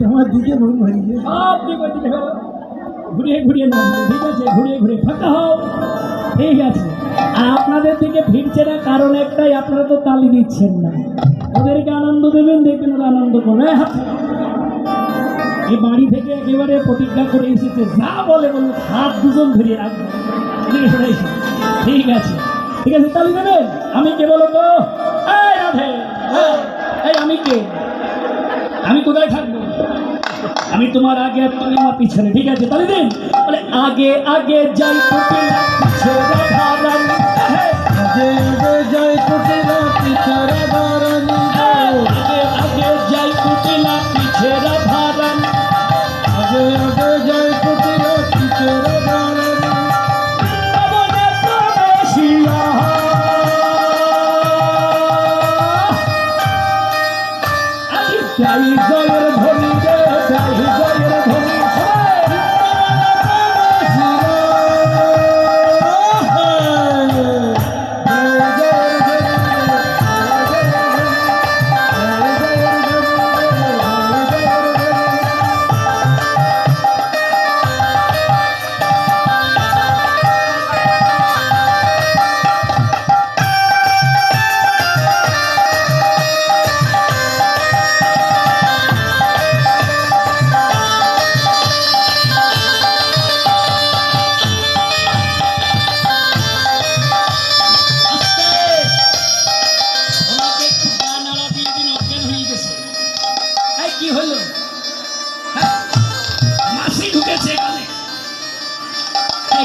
তোমার দিকে মন ভরিয়ে সব দিকে ঘুরিয়ে ঘুরিয়ে নাম ঠিক আছে, ঘুরিয়ে ঘুরিয়ে ফাঁকা হও। ঠিক আছে। আর আপনাদের দিকে ফিরছে না, কারণ একটাই, আপনারা তো তালি দিচ্ছেন না। ওদেরকে আনন্দ দেবেন, দেখবেন ওরা আনন্দ করবে। এই হাত বাড়ি থেকে একেবারে প্রতিজ্ঞা করে এসেছে। যা বলে বলুন হাত দুজন ধরিয়ে রাখবে? ঠিক আছে। ঠিক আছে, তালি দেবেন? আমি কে বলো তো কোথায় থাকব? আমি তোমার আগে আর তুমি আমার পিছনে ঠিক আছে? তাহলে দিন। বলে আগে আগে যাই পিছে হ্যাঁ, আগে আগে যাই কুটিলা পিছরে দাঁড়ানি আগে আগে যাই কোকিলা পিছে রাধারানী আগে আগে যাই কুটিলা পিছরে দাঁড়ানি পবনে প্রবেশিয়া। আমি চাই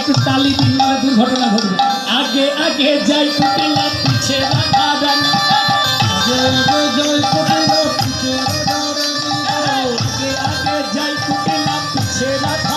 একটু তালি দিন নাহলে দুর্ঘটনা ঘটবে। আগে আগে যাই কুটিলা পিছে রাধা রানী। আগে